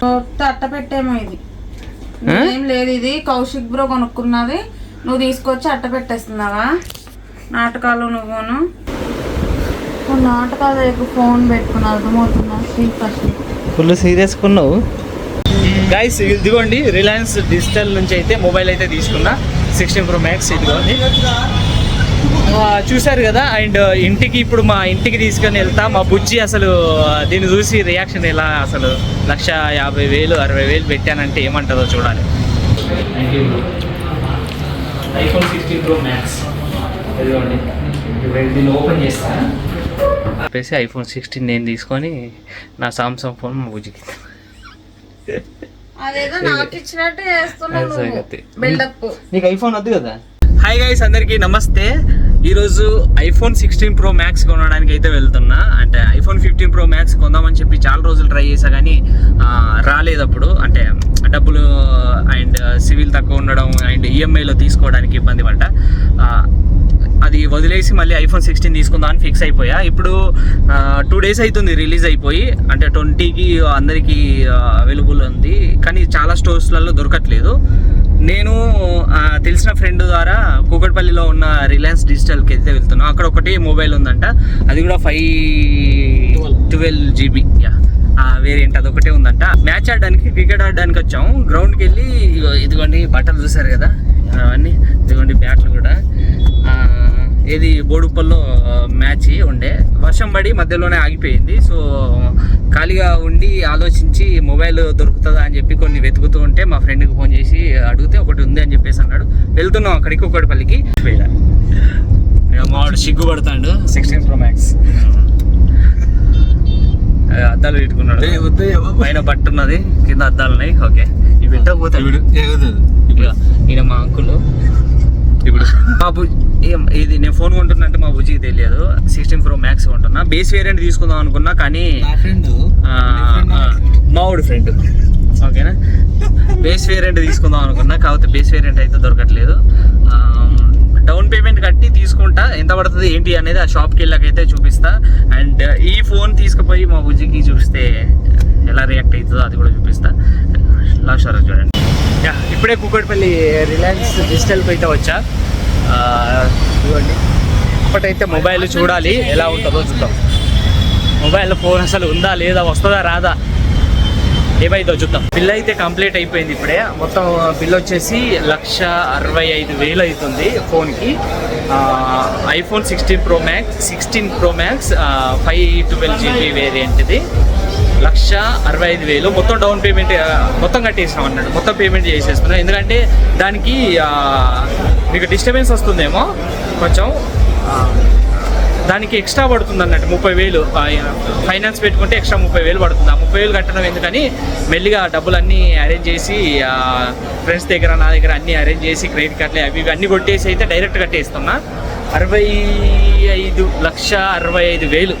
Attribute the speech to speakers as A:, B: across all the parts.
A: కొత్త అట్ట పెట్టేమో ఇది. ఏం? లేదు ఇది. కౌశిక్ బ్రో కొనుక్కున్నది. నువ్వు తీసుకొచ్చి అట్ట పెట్టేస్తున్నావా? నాటకాలు నువ్వును. నువ్వు నాటకాలు రేపు ఫోన్ పెట్టుకుని అర్థమవుతున్నా స్పీకర్
B: ఫుల్ సీరియస్ కొన్నావు. గైస్ ఇదిగోండి రిలయన్స్ డిజిటల్ నుంచి అయితే మొబైల్ అయితే తీసుకున్నా. సిక్స్టీన్ ప్రో మ్యాక్స్ ఇదిగోండి. చూశారు కదా? అండ్ ఇంటికి ఇప్పుడు మా ఇంటికి తీసుకొని వెళ్తా. మా బుజ్జి అసలు దీన్ని చూసి రియాక్షన్ ఎలా అసలు? లక్ష యాభై వేలు అరవై వేలు పెట్టానంటే ఏమంటుందో చూడాలి. IPhone sixteen pro max. ఇదిగోండి. ఇప్పుడు దీన్ని ఓపెన్ చేస్తా. చెప్పేసి ఐఫోన్ సిక్స్టీన్ నేను తీసుకొని నా సామ్సంగ్ ఫోన్ మా బుజ్జికి
A: నీకు
B: ఐఫోన్ వద్దు కదా? హాయ్ గైస్ అందరికీ నమస్తే. ఈరోజు ఐఫోన్ సిక్స్టీన్ ప్రో మ్యాక్స్ కొనడానికి అయితే వెళ్తున్నా. అంటే ఐఫోన్ ఫిఫ్టీన్ ప్రో మ్యాక్స్ కొందామని చెప్పి చాలా రోజులు ట్రై చేసా కానీ రాలేదు అప్పుడు. అంటే డబ్బులు అండ్ సివిల్ తక్కువ ఉండడం అండ్ ఈఎంఐలో తీసుకోవడానికి ఇబ్బంది పడ్డ. అది వదిలేసి మళ్ళీ ఐఫోన్ సిక్స్టీన్ తీసుకుందాం అని ఫిక్స్ అయిపోయా. ఇప్పుడు టూ డేస్ అవుతుంది రిలీజ్ అయిపోయి. అంటే ట్వంటీకి అందరికీ అవైలబుల్ ఉంది. కానీ చాలా స్టోర్స్లలో దొరకట్లేదు. నేను తెలిసిన ఫ్రెండ్ ద్వారా కూకట్పల్లిలో ఉన్న రిలయన్స్ డిజిటల్కి అయితే వెళ్తున్నాను అక్కడ ఒకటి మొబైల్ ఉందంట. అది కూడా ఫైవ్ ట్వెల్వ్ జీబీ యా వేరియంట్ అదొకటే ఉందంట. మ్యాచ్ ఆడడానికి క్రికెట్ ఆడడానికి వచ్చాము. గ్రౌండ్కి వెళ్ళి ఇదిగోండి బట్టలు చూసారు కదా. అవన్నీ ఇదిగోండి బ్యాట్లు కూడా ఆ, ఏది బోడుప్పల్లో మ్యాచ్ ఉండే. వర్షం పడి మధ్యలోనే ఆగిపోయింది. సో ఖాళీగా ఉండి ఆలోచించి మొబైల్ దొరుకుతుందా అని చెప్పి కొన్ని వెతుకుతూ ఉంటే మా ఫ్రెండ్కి ఫోన్ చేసి అడిగితే ఒకటి ఉంది అని చెప్పేసి అన్నాడు. వెళ్తున్నాం అక్కడికి ఒకటిపల్లికి పోయినా ఇక మావాడు సిగ్గుపడతాడు. సిక్స్టీన్ ప్రో మ్యాక్స్ అద్దాలు పెట్టుకున్నాడు పైన బట్ట ఉన్నది కింద అద్దాలు ఉన్నాయి. ఓకే. ఇవి పెట్టకపోతాడు ఇక ఈయన మా అంకుల్. ఇప్పుడు మా బు ఏం ఇది నేను ఫోన్ కొంటున్నట్టు మా బుజ్జికి తెలియదు. సిక్స్టీన్ ప్రో మ్యాక్స్ కొంటున్నా. బేస్ వేరియంట్ తీసుకుందాం అనుకున్నా కానీ మావుడి ఫ్రెండ్. ఓకేనా? బేస్ వేరియంట్ తీసుకుందాం అనుకున్నా కాకపోతే బేస్ వేరియంట్ అయితే దొరకట్లేదు. డౌన్ పేమెంట్ కట్టి తీసుకుంటా. ఎంత పడుతుంది ఏంటి అనేది ఆ షాప్కి వెళ్ళాకైతే చూపిస్తా. అండ్ ఈ ఫోన్ తీసుకుపోయి మా బుజ్జికి చూపిస్తే ఎలా రియాక్ట్ అవుతుందో అది కూడా చూపిస్తా. లాస్ట్ వరకు చూడండి. యా ఇప్పుడే కూకట్పల్లి రిలయన్స్ డిజిటల్కి అయితే వచ్చా. ఇదిగోండి ఇప్పటైతే మొబైల్ చూడాలి ఎలా ఉంటుందో చూద్దాం. మొబైల్ ఫోన్ అసలు ఉందా లేదా వస్తుందా రాదా? ఏమైందో చూద్దాం. బిల్ అయితే కంప్లీట్ అయిపోయింది ఇప్పుడే. మొత్తం బిల్ వచ్చేసి లక్ష అరవై ఐదు వేలు అవుతుంది ఫోన్కి iPhone sixteen pro max sixteen pro max five twelve GB variant ఇది. లక్ష అరవై ఐదు వేలు. మొత్తం డౌన్ పేమెంట్ మొత్తం కట్టేసాం అన్నాడు. మొత్తం పేమెంట్ చేసేస్తున్నాం ఎందుకంటే దానికి మీకు డిస్టర్బెన్స్ వస్తుందేమో? కొంచెం. దానికి ఎక్స్ట్రా పడుతుంది అన్నట్టు ముప్పై వేలు. ఫైనాన్స్ పెట్టుకుంటే ఎక్స్ట్రా ముప్పై వేలు పడుతుంది. ఆ ముప్పై వేలు కట్టడం ఎందుకని? మెల్లిగా డబ్బులన్నీ అరేంజ్ చేసి ఫ్రెండ్స్ దగ్గర నా దగ్గర అన్నీ అరేంజ్ చేసి క్రెడిట్ కార్డులు అవి ఇవి అన్నీ కొట్టేసి అయితే డైరెక్ట్ కట్టేస్తున్నా. అరవై ఐదు లక్ష అరవై ఐదు వేలు.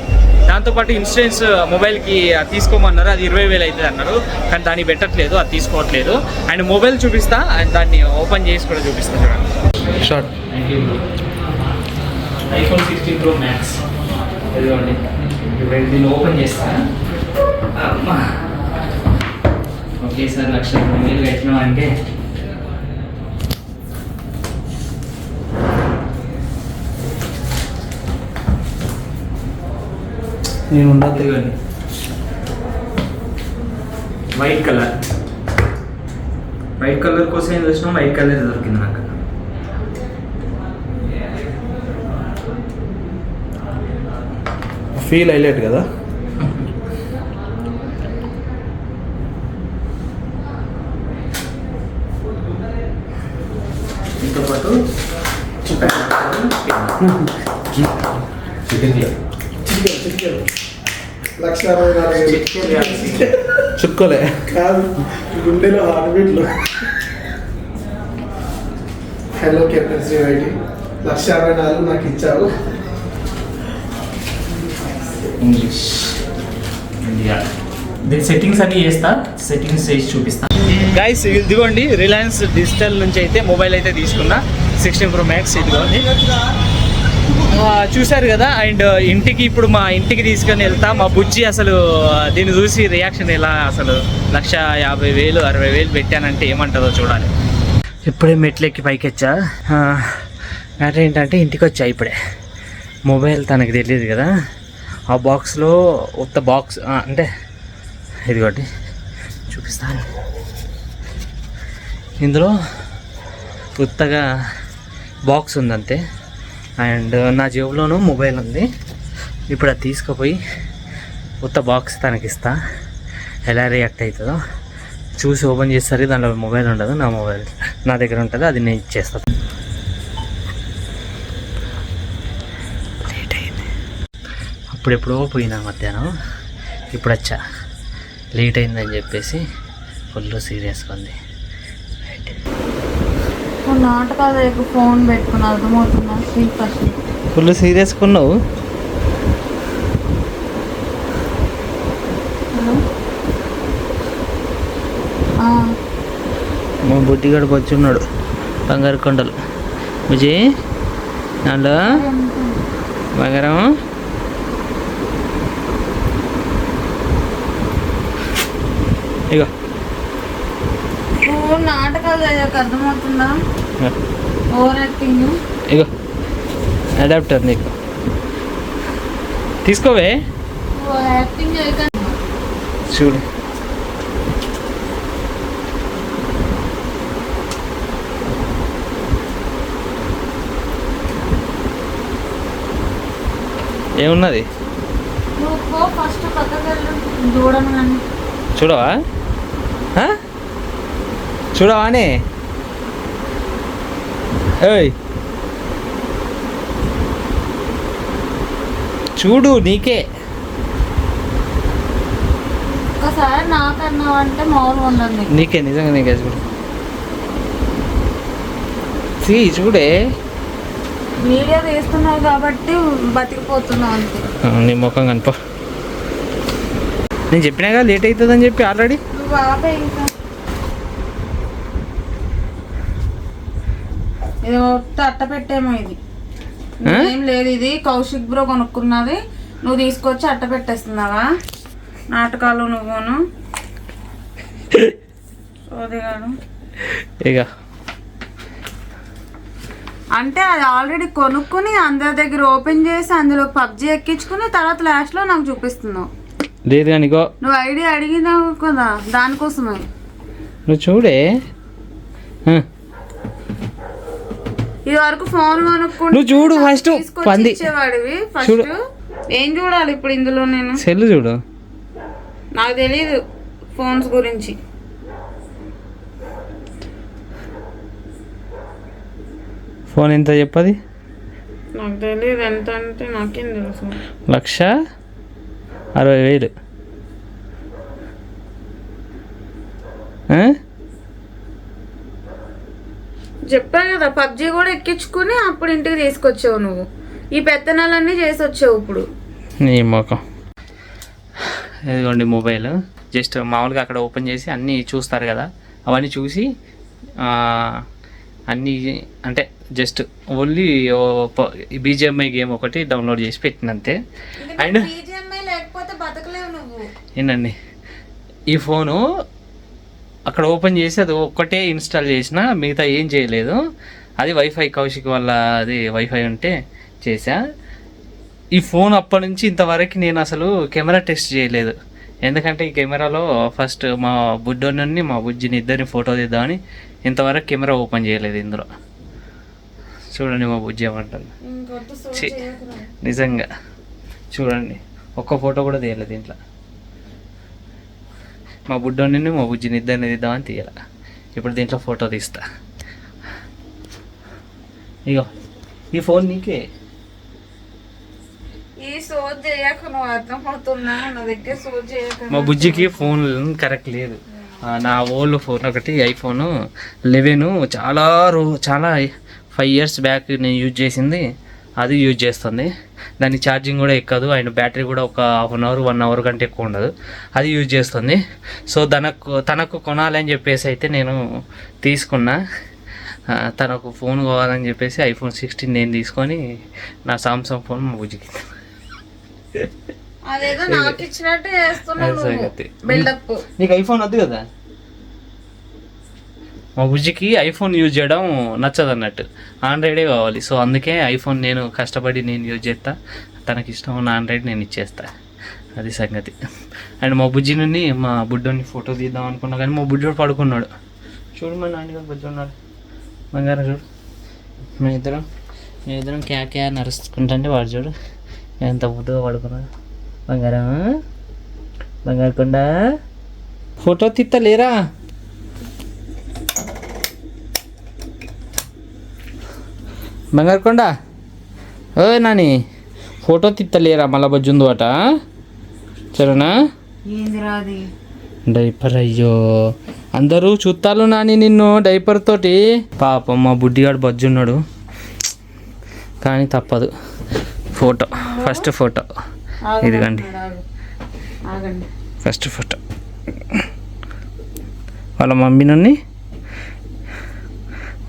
B: దాంతోపాటు ఇన్సూరెన్స్ మొబైల్కి తీసుకోమన్నారు. అది ఇరవై వేలు అవుతుంది అన్నారు. కానీ దాన్ని పెట్టట్లేదు అది తీసుకోవట్లేదు. అండ్ మొబైల్ చూపిస్తా అండ్ దాన్ని ఓపెన్ చేసి కూడా చూపిస్తాను చూడండి.
C: Short
B: iPhone sixteen pro max ఇదిగోండి. ఇప్పుడు దీన్ని ఓపెన్ చేస్తా. ఒకేసారి లక్ష వేలు కట్టినాం అంటే.
C: నేను ఉండదు
B: ఇదిగోండి. వైట్ కలర్ వైట్ కలర్ కోసం ఏం చూసినాం? వైట్ కలర్ దొరికింది నాకు.
C: ఫీల్ హైలైట్ కదా?
B: దీంతో పాటు
D: లక్ష అరవై నాలుగు.
C: చుక్కలే.
D: కాదు గుండెలో heart బీట్లు hello captain Sri ID lakh అరవై నాలుగు నాకు ఇచ్చావు.
B: ఇంగ్లీష్ ఇండియా దీని సెట్టింగ్స్ అన్ని చేస్తా సెట్టింగ్స్ చేసి చూపిస్తా. గైస్ ఇదిగోండి రిలయన్స్ డిజిటల్ నుంచి అయితే మొబైల్ అయితే తీసుకున్నా. సిక్స్టీన్ ప్రో మ్యాక్స్ ఇదిగోండి. చూశారు కదా అండ్ ఇంటికి ఇప్పుడు మా ఇంటికి తీసుకొని వెళ్తా. మా బుజ్జి అసలు దీన్ని చూసి రియాక్షన్ ఎలా అసలు? లక్ష యాభై వేలు అరవై వేలు పెట్టానంటే ఏమంటుందో చూడాలి. ఇప్పుడే మెట్లెక్కి పైకి వచ్చా. మ్యాటర్ ఏంటంటే ఇంటికి వచ్చా ఇప్పుడే. మొబైల్ తనకి తెలియదు కదా. ఆ బాక్స్లో ఉత్త బాక్స్ అంటే ఇదిగోటి చూపిస్తాను. ఇందులో ఉత్తగా బాక్స్ ఉందంతే. అండ్ నా జేబులోనూ మొబైల్ ఉంది. ఇప్పుడు అది తీసుకుపోయి ఉత్త బాక్స్ తనకి ఇస్తా ఎలా రియాక్ట్ అవుతుందో చూసి ఓపెన్ చేస్తారు దాంట్లో మొబైల్ ఉండదు నా మొబైల్ నా దగ్గర ఉంటుంది అది నేను ఇచ్చేస్తాను అప్పుడెప్పుడో పోయినా మధ్యాహ్నం ఇప్పుడు వచ్చా లేట్ అయిందని చెప్పేసి ఫుల్ సీరియస్గా ఉంది.
A: నాటకాలు ఫోన్ పెట్టుకుని అర్థమవుతుందా? శ్రీ ఫస్ట్
B: ఫుల్ సీరియస్గా ఉన్నావు? మా బుడ్డిగాడు వచ్చి ఉన్నాడు బంగారు కొండలు. విజయ్ దాంట్లో బంగారం
A: నువ్వు నాటకాలు అర్థమవుతుందా? ఓవర్ యాక్టింగ్
B: ఇగో. అడాప్టర్ నీకు. తీసుకోవే. చూడు. ఏమున్నది? చూడవా? చూడవానే ఏయ్ చూడు నీకే
A: నాకన్నావు అంటే మామూలుగా నీకు.
B: నిజంగా నీకే చూడు సీ చూడే.
A: వీడియో తీస్తున్నావు కాబట్టి బతికిపోతున్నావు అంతే.
B: నీ ముఖం కనుపో. నేను చెప్పినాగా లేట్ అవుతుందని చెప్పి ఆల్రెడీ
A: ఇంకా. ఇది అట్ట పెట్టేమో ఇది? ఏం? లేదు ఇది. కౌశిక్ బ్రో కొనుక్కున్నది. నువ్వు తీసుకొచ్చి అట్ట పెట్టేస్తున్నావా? నాటకాలు నువ్వును. సోదిగాడు
B: ఇక.
A: అంటే అది ఆల్రెడీ కొనుక్కుని అందరి దగ్గర ఓపెన్ చేసి అందులో పబ్జి ఎక్కించుకుని తర్వాత లాస్ట్లో నాకు చూపిస్తున్నావు.
B: లేదు కానీ
A: నువ్వు ఐడియా అడిగినావు కదా దానికోసమే.
B: నువ్వు చూడే.
A: ఇది వరకు ఫోన్ కొనుక్కుంటే
B: నువ్వు చూడు
A: తీసుకొచ్చి
B: పంది.
A: ఇచ్చేవాడివి
B: చూడు.
A: ఫస్ట్ ఏం చూడాలి ఇప్పుడు ఇందులో నేను?
B: సెల్ చూడు.
A: నాకు తెలియదు ఫోన్స్ గురించి.
B: ఫోన్ ఎంత చెప్పది?
A: నాకు తెలియదు ఎంత అంటే నాకేం తెలుసు.
B: లక్ష? అరవై వేలు?
A: చెప్పా కదా పబ్జి కూడా ఎక్కించుకుని అప్పుడు ఇంటికి తీసుకొచ్చావు నువ్వు. ఈ పెత్తనాలన్నీ చేసి వచ్చావు ఇప్పుడు.
B: నీ మొఖం. ఇదిగోండి మొబైల్. జస్ట్ మామూలుగా అక్కడ ఓపెన్ చేసి అన్నీ చూస్తారు కదా అవన్నీ చూసి ఆ, అన్నీ అంటే జస్ట్ ఓన్లీ బీజిఎంఐ గేమ్ ఒకటి డౌన్లోడ్ చేసి పెట్టినంతే అండ్
A: బీజిఎంఐ లేకపోతే బతకలేవు నువ్వు
B: ఏంటండి? ఈ ఫోను అక్కడ ఓపెన్ చేసి అది ఒక్కటే ఇన్స్టాల్ చేసిన మిగతా ఏం చేయలేదు. అది వైఫై కౌశిక్ వల్ల అది వైఫై ఉంటే చేసా ఈ ఫోన్ అప్పటి నుంచి ఇంతవరకు నేను అసలు కెమెరా టెస్ట్ చేయలేదు. ఎందుకంటే ఈ కెమెరాలో ఫస్ట్ మా బుడ్డోని మా బుజ్జిని ఇద్దరిని ఫోటో తీద్దామని ఇంతవరకు కెమెరా ఓపెన్ చేయలేదు ఇందులో. చూడండి మా బుజ్జి.
A: చేయకురా.
B: నిజంగా. చూడండి. ఒక్క ఫోటో కూడా తీయలేదు దీంట్లో. మా బుడ్డోని మా బుజ్జిని ఇద్దరిని తీద్దామని తీయాల. ఇప్పుడు దీంట్లో ఫోటో తీస్తా. ఇగో ఈ ఫోన్ నీకే. మా బుజ్జికి ఫోన్ కరెక్ట్ లేదు. నా ఓల్డ్ ఫోన్ ఒకటి ఐఫోన్ లెవెన్ చాలా రో చాలా ఫైవ్ ఇయర్స్ బ్యాక్ నేను యూజ్ చేసింది. అది యూజ్ చేస్తుంది. దాని ఛార్జింగ్ కూడా ఎక్కదు. అండ్ బ్యాటరీ కూడా ఒక half an hour one hour కంటే ఎక్కువ ఉండదు. అది యూజ్ చేస్తుంది. సో తనకు తనకు కొనాలి అని చెప్పేసి అయితే నేను తీసుకున్నా. తనకు ఫోన్ కావాలని చెప్పేసి ఐఫోన్ సిక్స్టీన్ నేను తీసుకొని నా సామ్సంగ్ ఫోన్ మా బుజ్జికి
A: అదేదో నాకు ఇచ్చినట్టు చేస్తున్నావు
B: అది సంగతి.
A: బిల్డప్
B: నీకు ఐఫోన్ వద్దు కదా? మా బుజ్జికి ఐఫోన్ యూజ్ చేయడం నచ్చదు అన్నట్టు ఆండ్రాయిడే కావాలి. సో అందుకే ఐఫోన్ నేను కష్టపడి నేను యూజ్ చేస్తా. తనకి ఇష్టం ఉన్న ఆండ్రాయిడ్ నేను ఇచ్చేస్తా. అది సంగతి. అండ్ మా బుజ్జి నుండి మా బుడ్డోని ఫోటో తీద్దాం అనుకున్నా కానీ మా బుడ్డోడు పడుకున్నాడు. చూడు మా నాన్నగారు బుజ్జి ఉన్నాడు. బంగారం చూడు. మేము ఇద్దరం మేము ఇద్దరం క్యా క్యా నరుస్తుంటే వాడు చూడు ఎంత బుద్ధిగా పడుకున్నాడు. బంగారం బంగారు కొండ. ఫోటో తీస్తలేరా బంగారు కొండ ఓ నాని ఫోటో తీస్తలేరా మళ్ళా బజ్జుందు అట సరేనా డైపర్ అయ్యో. అందరూ చూస్తాలు నాని నిన్ను డైపర్ తోటి. పాపం మా బుడ్డిగాడు బజ్జున్నాడు. కానీ తప్పదు. Photo first photo. ఇదిగోండి. First photo. వాళ్ళ మమ్మీ నుండి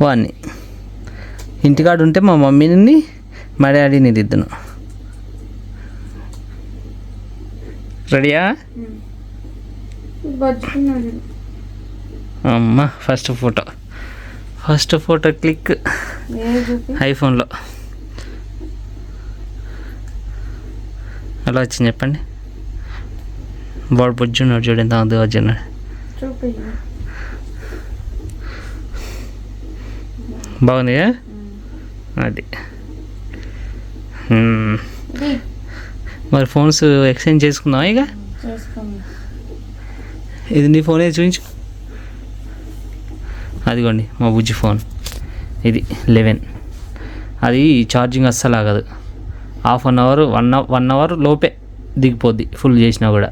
B: వాడిని ఇంటికాడ ఉంటే మా మమ్మీ నుండి మా డాడీని దిద్దును. రెడీయా? అమ్మ first photo. First photo click. ఐఫోన్లో. ఎలా వచ్చింది చెప్పండి? వాడు బొజ్జున్నాడు చూడండి ఎంత అందు వచ్చున్నాడు బాగుంది? అది. మరి ఫోన్స్ ఎక్స్చేంజ్ చేసుకుందాం ఇక? ఇది నీ ఫోన్ ఏది చూపించు. అదిగోండి మా బుజ్జి ఫోన్ ఇది లెవెన్ అది ఛార్జింగ్ అస్సలు ఆగదు. Half an hour one one hour లోపే దిగిపోద్ది ఫుల్ చేసినా కూడా.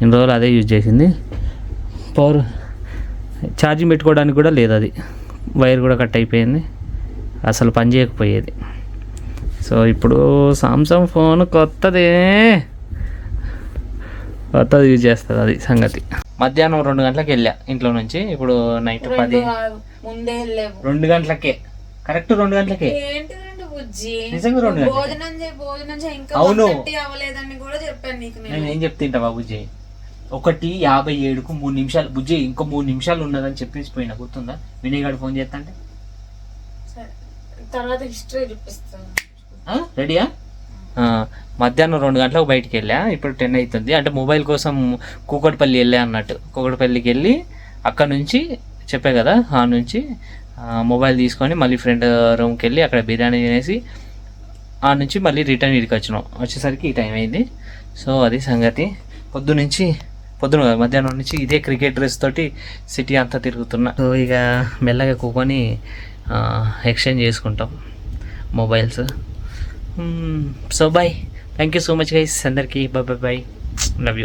B: ఇన్ని రోజులు అదే యూజ్ చేసింది. పవర్ ఛార్జింగ్ పెట్టుకోవడానికి కూడా లేదు అది. వైర్ కూడా కట్ అయిపోయింది. అసలు పని చేయకపోయేది. సో ఇప్పుడు సామ్సంగ్ ఫోన్ కొత్తదే. కొత్తది యూజ్ చేస్తుంది అది సంగతి. మధ్యాహ్నం రెండు గంటలకు వెళ్ళా ఇంట్లో నుంచి. ఇప్పుడు నైట్ పది
A: ముందే
B: రెండు గంటలకే. కరెక్ట్ రెండు గంటలకే? నిజంగా రెండు అవును.
A: 1:30 అవ్వలేదని కూడా చెప్పాను నీకు నేను.
B: ఏం చెప్తుంటా బాబుజీ ఒకటి యాభై ఏడుకు మూడు నిమిషాలు. బుజ్జి ఇంకో మూడు నిమిషాలు ఉన్నదని చెప్పేసి పోయినా గుర్తుందా? వినయ్ గారు ఫోన్ చేస్తా అంటే.
A: తర్వాత హిస్టరీ చూపిస్తాను.
B: ఆ, రెడీయా ఆ, మధ్యాహ్నం రెండు గంటలకు బయటికి వెళ్ళా. ఇప్పుడు టెన్ అవుతుంది అంటే మొబైల్ కోసం కూకట్పల్లి వెళ్ళా అన్నట్టు. కూకట్పల్లికి వెళ్ళి అక్కడ నుంచి చెప్పా కదా ఆ నుంచి ఆ, మొబైల్ తీసుకొని మళ్ళీ ఫ్రెండ్ రూమ్కి వెళ్ళి అక్కడ బిర్యానీ తినేసి ఆ నుంచి మళ్ళీ రిటర్న్ ఇడికి వచ్చినాం. వచ్చేసరికి ఈ టైం అయింది. సో అది సంగతి. పొద్దు నుంచి పొద్దున కాదు, మధ్యాహ్నం నుంచి ఇదే క్రికెట్ డ్రెస్ తోటి సిటీ అంతా తిరుగుతున్నా. సో ఇక మెల్లగా కూకొని ఎక్స్చేంజ్ చేసుకుంటాం mobiles so bye thank you so much guys అందరికీ. Bye bye bye love you